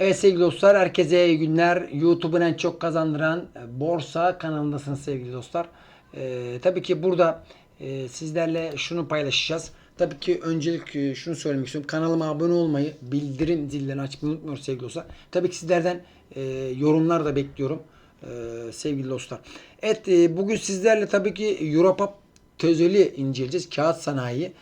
Evet sevgili dostlar herkese iyi günler. YouTube'un en çok kazandıran e, borsa kanalındasınız sevgili dostlar. Ee, tabii ki burada e, sizlerle şunu paylaşacağız. Tabii ki öncelik e, şunu söylemek istiyorum. Kanalıma abone olmayı, bildirim zillerini açmayı unutmuyoruz sevgili dostlar. Tabii ki sizlerden e, yorumlar da bekliyorum e, sevgili dostlar. Evet e, bugün sizlerle tabii ki Europap Tözöl'i inceleyeceğiz. Kağıt sanayi.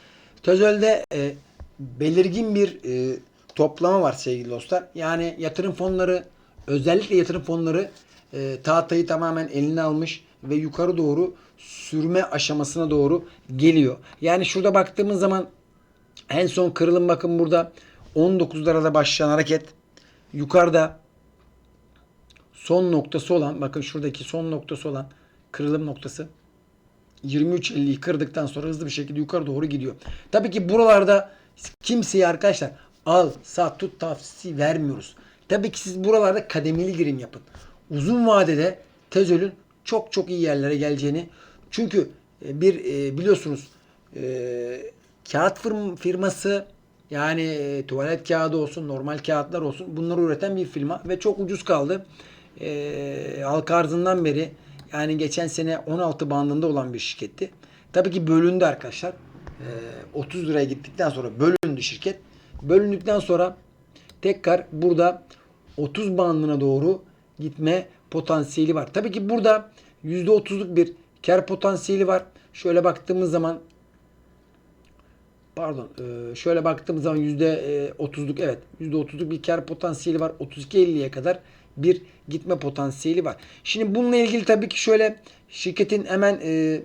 Tözöl'de e, belirgin bir e, toplama var sevgili dostlar. Yani yatırım fonları özellikle yatırım fonları e, tahtayı tamamen eline almış ve yukarı doğru sürme aşamasına doğru geliyor. Yani şurada baktığımız zaman en son kırılım bakın burada 19'larda başlayan hareket yukarıda son noktası olan bakın şuradaki son noktası olan kırılım noktası 23.50'yi kırdıktan sonra hızlı bir şekilde yukarı doğru gidiyor. Tabii ki buralarda kimseye arkadaşlar al, sat, tut tavsiyesi vermiyoruz. Tabii ki siz buralarda kademeli girim yapın. Uzun vadede Tezöl'ün çok çok iyi yerlere geleceğini çünkü e, bir e, biliyorsunuz e, kağıt firm- firması yani tuvalet kağıdı olsun, normal kağıtlar olsun bunları üreten bir firma ve çok ucuz kaldı. E, arzından beri yani geçen sene 16 bandında olan bir şirketti. Tabii ki bölündü arkadaşlar. E, 30 liraya gittikten sonra bölündü şirket. Bölündükten sonra tekrar burada 30 bandına doğru gitme potansiyeli var. Tabii ki burada %30'luk bir kar potansiyeli var. Şöyle baktığımız zaman pardon e, şöyle baktığımız zaman %30'luk evet %30'luk bir kar potansiyeli var. 32.50'ye kadar bir gitme potansiyeli var. Şimdi bununla ilgili tabii ki şöyle şirketin hemen e,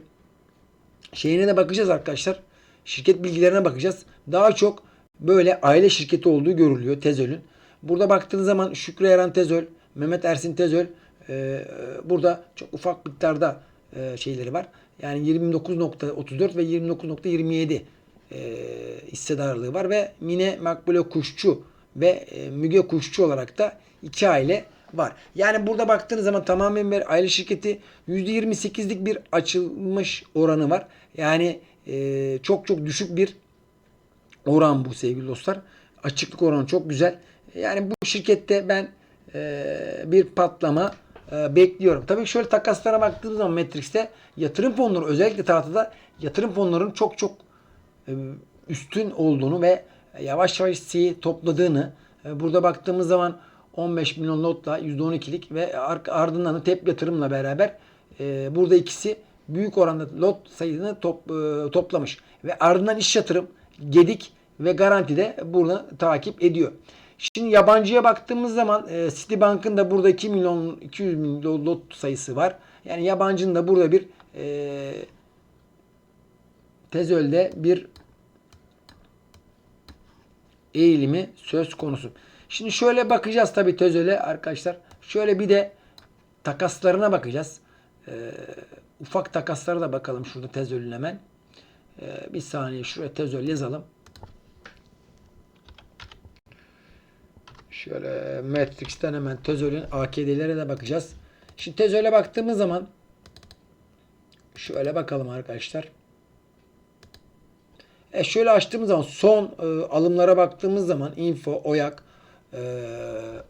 şeyine de bakacağız arkadaşlar. Şirket bilgilerine bakacağız. Daha çok böyle aile şirketi olduğu görülüyor Tezöl'ün. Burada baktığınız zaman Şükrü Eren Tezöl, Mehmet Ersin Tezöl e, burada çok ufak miktarda e, şeyleri var. Yani 29.34 ve 29.27 e, hissedarlığı var ve Mine Makbule Kuşçu ve e, Müge Kuşçu olarak da iki aile var. Yani burada baktığınız zaman tamamen bir aile şirketi %28'lik bir açılmış oranı var. Yani e, çok çok düşük bir oran bu sevgili dostlar. Açıklık oranı çok güzel. Yani bu şirkette ben e, bir patlama e, bekliyorum. Tabii şöyle takaslara baktığımız zaman Matrix'te yatırım fonları özellikle tahtada yatırım fonlarının çok çok e, üstün olduğunu ve yavaş yavaş C'yi topladığını e, burada baktığımız zaman 15 milyon lotla %12'lik ve ar- ardından da tep yatırımla beraber e, burada ikisi büyük oranda lot sayısını top, e, toplamış. Ve ardından iş yatırım, Gedik ve Garanti de bunu takip ediyor. Şimdi yabancıya baktığımız zaman e, Citibank'ın da burada 2 milyon 200 milyon lot sayısı var. Yani yabancının da burada bir e, Tezöl'de bir eğilimi söz konusu. Şimdi şöyle bakacağız tabii Tezöl'e arkadaşlar. Şöyle bir de takaslarına bakacağız. Ee, ufak takaslara da bakalım şurada Tezöl'ün hemen. Ee, bir saniye şuraya Tezöl yazalım. Şöyle Matrix'ten hemen Tezöl'ün AKD'lere de bakacağız. Şimdi Tezöl'e baktığımız zaman şöyle bakalım arkadaşlar. E şöyle açtığımız zaman son e, alımlara baktığımız zaman info, oyak e,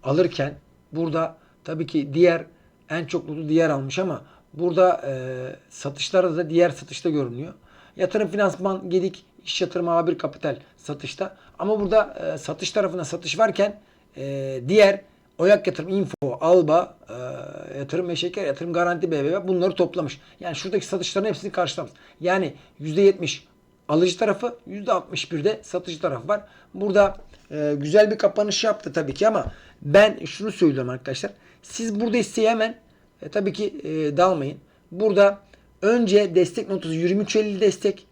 alırken burada tabii ki diğer en çok notu diğer almış ama burada e, satışlarda da diğer satışta görünüyor. Yatırım finansman gedik iş yatırım A1 kapital satışta ama burada e, satış tarafına satış varken e, diğer Oyak Yatırım, Info, Alba, e, Yatırım ve Şeker, Yatırım Garanti BBV bunları toplamış. Yani şuradaki satışların hepsini karşılamış. Yani %70 alıcı tarafı, %61'de satıcı tarafı var. Burada e, güzel bir kapanış yaptı tabii ki ama ben şunu söylüyorum arkadaşlar. Siz burada hisseyi hemen e, tabii ki e, dalmayın. Burada önce destek notası 23.50 destek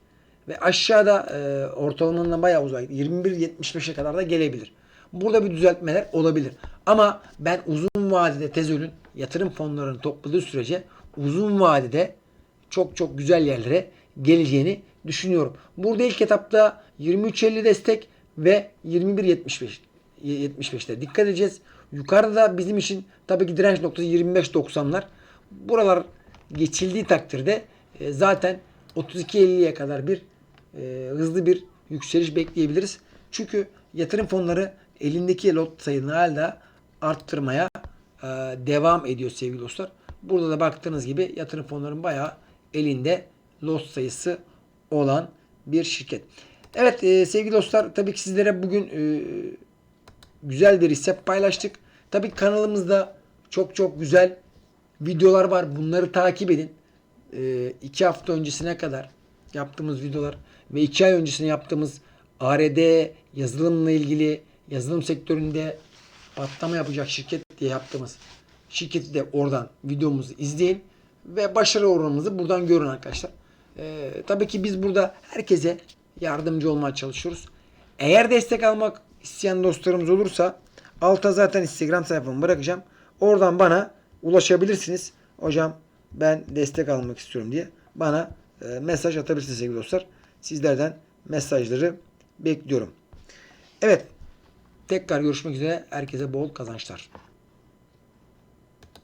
ve aşağıda e, ortalamanın bayağı uzak 21.75'e kadar da gelebilir. Burada bir düzeltmeler olabilir. Ama ben uzun vadede Tezöl'ün yatırım fonlarını topladığı sürece uzun vadede çok çok güzel yerlere geleceğini düşünüyorum. Burada ilk etapta 23.50 destek ve 21.75 75'te dikkat edeceğiz. Yukarıda bizim için tabii ki direnç noktası 25.90'lar. Buralar geçildiği takdirde e, zaten 32.50'ye kadar bir e, hızlı bir yükseliş bekleyebiliriz. Çünkü yatırım fonları elindeki lot sayını hala arttırmaya e, devam ediyor sevgili dostlar. Burada da baktığınız gibi yatırım fonlarının bayağı elinde lot sayısı olan bir şirket. Evet e, sevgili dostlar tabii ki sizlere bugün e, güzel bir hisse paylaştık. Tabii kanalımızda çok çok güzel videolar var. Bunları takip edin. E, iki hafta öncesine kadar yaptığımız videolar ve iki ay öncesine yaptığımız ARD yazılımla ilgili yazılım sektöründe patlama yapacak şirket diye yaptığımız şirketi de oradan videomuzu izleyin ve başarı oranımızı buradan görün arkadaşlar. Ee, tabii ki biz burada herkese yardımcı olmaya çalışıyoruz. Eğer destek almak isteyen dostlarımız olursa alta zaten Instagram sayfamı bırakacağım. Oradan bana ulaşabilirsiniz. Hocam ben destek almak istiyorum diye bana e, mesaj atabilirsiniz sevgili dostlar. Sizlerden mesajları bekliyorum. Evet. Tekrar görüşmek üzere. Herkese bol kazançlar.